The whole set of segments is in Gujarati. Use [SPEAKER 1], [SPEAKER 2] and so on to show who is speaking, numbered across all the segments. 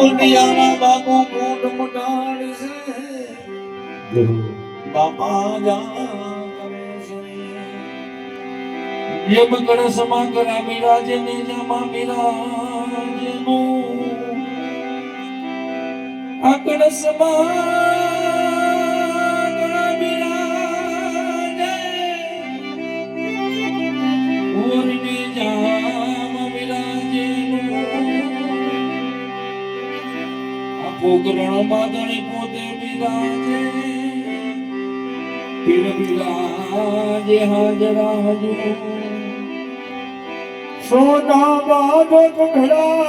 [SPEAKER 1] મોરડિયાના બાપુ મુટાડ છે. બાપા જા કરે છે. યમ કળશમાં કરા બિરાજે ને જમા બિરાજે નું આ કળશમાં પોકરણ માદણી પોતે બિરાજે. પીર બિરાજે હાજરા હજુ.
[SPEAKER 2] સોના બાદ ઘડા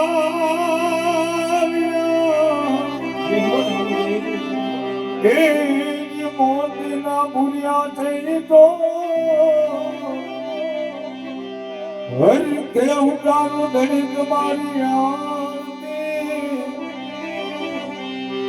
[SPEAKER 2] મોતના ભૂલ્યા થઈ તો. હર કે ઉડાનો ધનિક મારી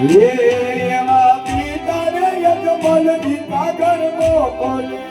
[SPEAKER 2] યજમાન ગીતા ઘર મોકલે